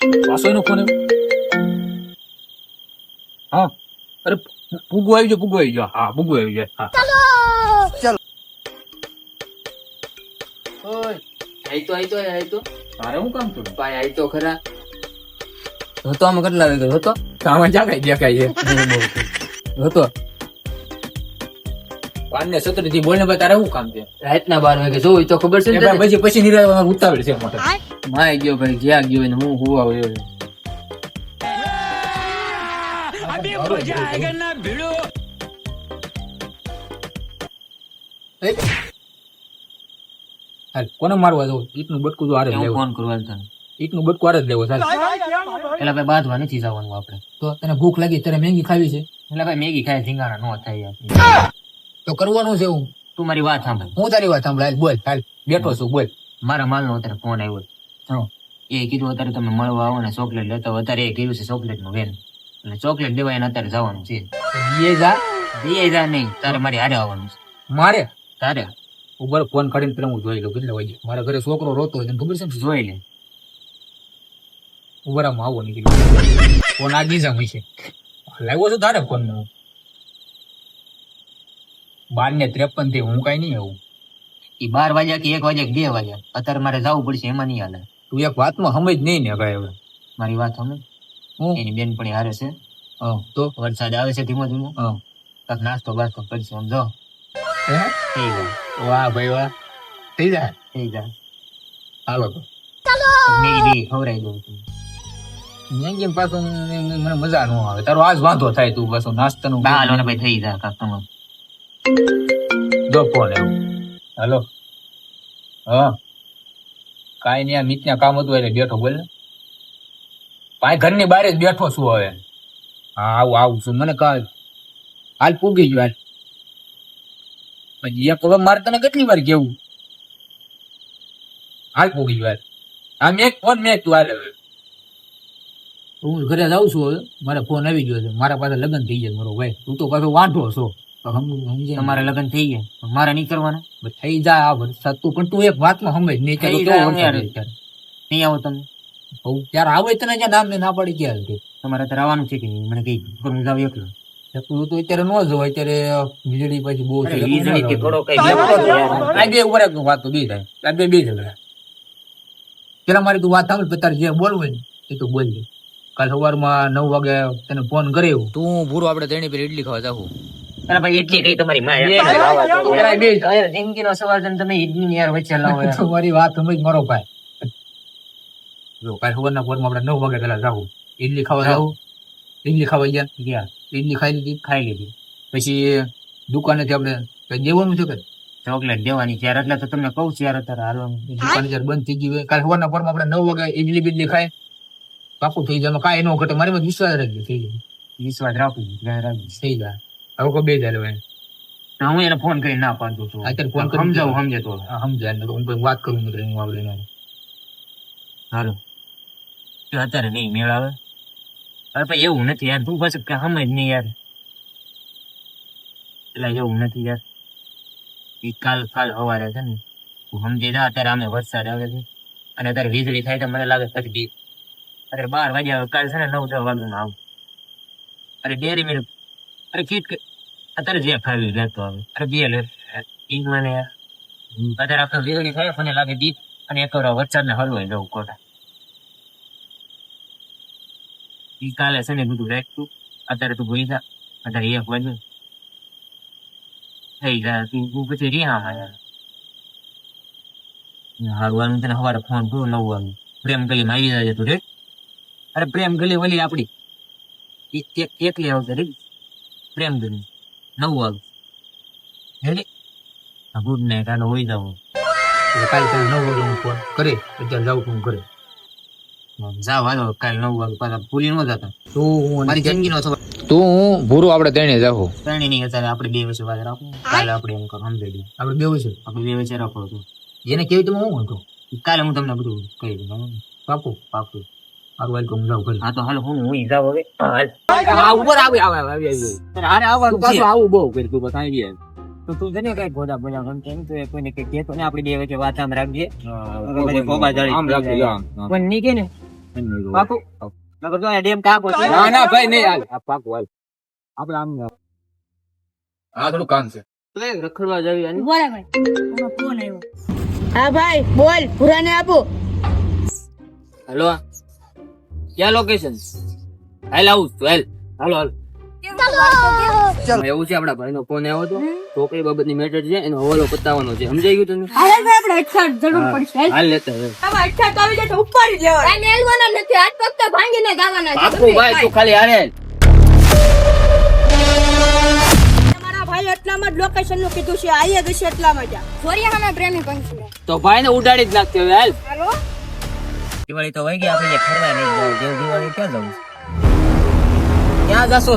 વાસોઈનો phone હા. અરે પૂગુ આવી ગયો પૂગુ આવી ગયો. હા પૂગુ આવી ગયો. હા. ઓય આઈ તો આઈ તો આઈ તો. તારે હું કામ કરું? ભાઈ આઈ તો ખરા. હતો આમાં કેટલા વાગે હતો? આમાં જાગાઈ દેખાય છે. હતો. પાંચ ને સત્તરથી બોલને ભાઈ તારે શું કામ છે? રાતના બાર વાગે જોવું તો ખબર છે? પછી પછી નિરાશ ઉતાવળ છે મોટો માય ગયો ભાઈ જ્યાં ગયો ને હું હુવા આવ્યો કોને મારવા જવું ઈટનું બટકું તો હારે લેવું. ફોન કરવા તને? ઈટનું બટકું હારે જ લેવો ચાલ પેલા ભાઈ બાંધવા નથી જવાનું આપણે. તો તને ભૂખ લાગી તારે મેંગી ખાવી છે? એટલે ભાઈ મેગી ખાય ધીંગાણા નો થાય તો કરવાનું છે હું? તું મારી વાત સાંભળ. હું તારી વાત સાંભળ હાલ, બોલ હાલ. બેઠો છું બોલ. મારા માલનો અત્યારે ફોન આવ્યો. એ કીધું અત્યારે તમે મળવા આવો ને ચોકલેટ લેતા હોય અત્યારે એ કીધું છે ચોકલેટનું વેન. એટલે ચોકલેટ લેવા એને અત્યારે જવાનું છે. એ જા. બે જા નહીં તારે મારે હારે આવવાનું છે. મારે? તારે. ઉપર ફોન કાઢીને પેલા હું જોઈ લઉં કેટલા વાગે? મારા ઘરે છોકરો રોતો હોય ખબર છે જોઈ લે. ઉભરામાં આવો નીકળી ફોન આ ગીઝા છે. લાવ્યો છું તારે ફોન નો બાર ને ત્રેપનથી હું કઈ નહીં આવું. એ બાર વાગ્યા કે એક વાગ્યા કે બે વાગ્યા. અત્યારે મારે જવું પડશે એમાં નહીં હાલે. તું એક વાતમાં સમજ નહીં ને કઈ હવે. મારી વાત સમજ? હું? એની બેન પણ હારે છે. તો? વરસાદ આવે છે ધીમો ધીમો. કાંક નાસ્તો બાસ્તો કરી સમજો? થઈ જાય. વાહ ભાઈ વાહ. થઈ જાય? થઈ જાય. હાલો તો. ખવડાવી દઉં છું. કેમ પાછું મને મજા ન આવે. તારો આજ વાંધો થાય તું પાછો નાસ્તાનું. ના હાલો ને ભાઈ થઈ જાય કાંક તમારે. જો ફોન હાલો. હા. કાંઈ નહીં, આ ત્યાં કામ હતું એટલે બેઠો બોલ. ને પાય ઘરની બહાર જ બેઠો છું હવે. હા, આવું આવું છું. મને કાલ હાલ પૂગી ગયો હાલ. પછી એક હવે મારે તને કેટલી વાર કેવું હાલ પૂગી ગયો હાલ. આ મેં ફોન મેં તું હાલ હવે. હું ઘરે જાઉં છું હવે. મારે ફોન આવી ગયો છે. મારા પાસે લગ્ન થઈ જાય મારો ભાઈ. તું તો પાછો વાંઢો છો? તમારે લગ્ન થઈ ગયા. મારે નહીં કરવાના. થઈ જાય આ વરસાદ તું પણ તું એક વાતમાં સમજ. નહીં આવો તમે. બહુ ત્યારે આવે તને જ્યાં નામ ને ના પડી ગયા તમારે અત્યારે આવવાનું છે કે મને કઈ હું જાવ એકલો. તું તો અત્યારે ન જો અત્યારે વીજળી પછી બહુ છે. વીજળી કે થોડો કઈ આ. બે ઉપર એક વાત તો બી થાય. આ બે બે ઝઘડા પેલા મારી તું વાત સાંભળ તારે જે બોલવું હોય ને એ તો બોલજે કાલ સવારમાં નવ વાગે તને ફોન કર્યો. તું ભૂરો આપણે તેની પર ઇડલી ખાવા જાવું અરે ભાઈ એટલી કઈ તમારી માં જિંદગી નો છે તમે ઈડની યાર વચ્ચે લાવો તમારી વાત સમજ મારો ભાઈ. જો કાલ સવારના પોરમાં આપણે નવ વાગે પેલા જાવું. ઈડલી ખાવા જાવું. ઈડલી ખાવા ગયા ગયા. ઈડલી ખાઈ લીધી ખાઈ લીધી. પછી દુકાનેથી આપણે કઈ દેવાનું છે કે ચોકલેટ દેવાની ત્યારે એટલે તો તમને કહું ત્યારે તારે અત્યારે હાલવાનું દુકાન જયારે બંધ થઈ ગયું હોય કાલ સવારના પોરમાં આપણે નવ વાગે ઈડલી બીડલી ખાય. પાકું થઈ જાય કાંઈ ન ઘટે મારી વિશ્વાસ રાખજો થઈ જાય. વિશ્વાસ રાખું. થઈ જાય. હવે કો બે હવે તો હું એને ફોન કરી ના પાડતો છું અત્યારે ફોન કરી સમજાવું સમજે તો. સમજાય. ને હું કોઈ વાત કરું મિત્રો હું આવડે એના હાલો તો અત્યારે નહીં મેળ આવે? અરે ભાઈ એવું નથી યાર. તું પાછું કામ જ નહીં યાર. એટલે એવું નથી યાર. એ કાલ કાલ સવારે છે ને હું સમજી જા અત્યારે અમે વરસાદ આવે છે. અને અત્યારે વીજળી થાય તો મને લાગે પછી બી. અત્યારે બાર વાગ્યા કાલ છે ને નવ દસ વાગ્યામાં આવું. અરે ડેરી મિનિટ અરે કે અત્યારે જે ફાવ્યું લેતો આવે. અરે બે લે. ઈ મને અત્યારે આપણે વીજળી થાય મને લાગે દીપ અને એક વાર વરસાદને હલવાઈ જવું કોટા. ઈ કાલે છે ને બધું રાખતું અત્યારે તું ભૂલી જા. અત્યારે એક વાગે થઈ જાય. તું તું પછી રિયા માં હારું હારું તને સવારે ફોન કરું, નવ વાગે પ્રેમ ગલીમાં આવી જાય તું રે. અરે પ્રેમ ગલી વલી આપડી. એકલી આવશે રે. પ્રેમ ગલી નવ વાગે હેડી. ગુડ નાઇટ આનો હોઈ જાવ. કાલે તને નવ વાગે હું ફોન કરે અત્યારે જાઉં છું ઘરે જાવ હાલો કાલે નવ વાગે પાછા ભૂલી ન જતા. તું હું મારી જિંદગીનો સવાલ. તું હું ભૂરું આપણે તેણે જાઉં ત્રણેય નહીં અત્યારે આપણે બે વચ્ચે વાત રાખો. કાલે આપણે એમ કરો સમજાઈ આપણે બે વચ્ચે? આપણે બે વચ્ચે રાખો તો. એને કેવી રીતે હું હતો કાલે હું તમને બધું કહી દઉં? પાકું. પાકું. મારું વાલ હું જાઉં ઘરે હા તો હાલો હું હું જાવ હવે. હાલ. આ ઉપર આવે આવે આવે આવી આવી તારે હારે આવવાનું છે. આવું બહુ કરી તું બસ આવી તો તું છે ને કઈ ગોદા બોલા ગમ કેમ તો એ કોઈને કઈ કહેતો ને આપણે બે વચ્ચે વાત આમ રાખજે. પછી ફોબા જાળી આમ રાખજો આમ પણ નહીં કે ને? પાકું. નકર તો ડેમ કાપો છે. ના ના ભાઈ નહીં હાલ આ પાકું હાલ. આપણે આમ હા થોડું કામ છે. તો એ રખડવા જવી અને બરાબર એનો ફોન આવ્યો. હા ભાઈ બોલ પુરાને આપો. હેલો ક્યાં લોકેશન હાલ આવું છું હાલ. હાલો હાલ. એવું છે આપડા ભાઈ નો ફોન આવ્યો હતો છોકરી બાબતની મેટર છે એનો હવાલો પતાવવાનો છે. સમજાઈ ગયું તને? હાલે ભાઈ આપણે અઠાર જરૂર પડશે હાલ. લેતા હવે. આમાં અઠાર તો આવી જાય ઉપર આ મેલવાના નથી. હાથ પગ તો ભાંગીને ગાવાના છે. બાપુ ભાઈ તું ખાલી હારે મારા ભાઈ એટલામાં જ લોકેશનનું કીધું છે. આઈએ જશે એટલામાં જ જોરિયા સામે પ્રેમી પંખી તો ભાઈ ને ઉડાડી જ નાખતી હવે હાલ. હાલો. દિવાળી તો વહી ગઈ આપણે ફરવા નહીં દિવાળી ક્યાં જવું? ક્યાં જશો?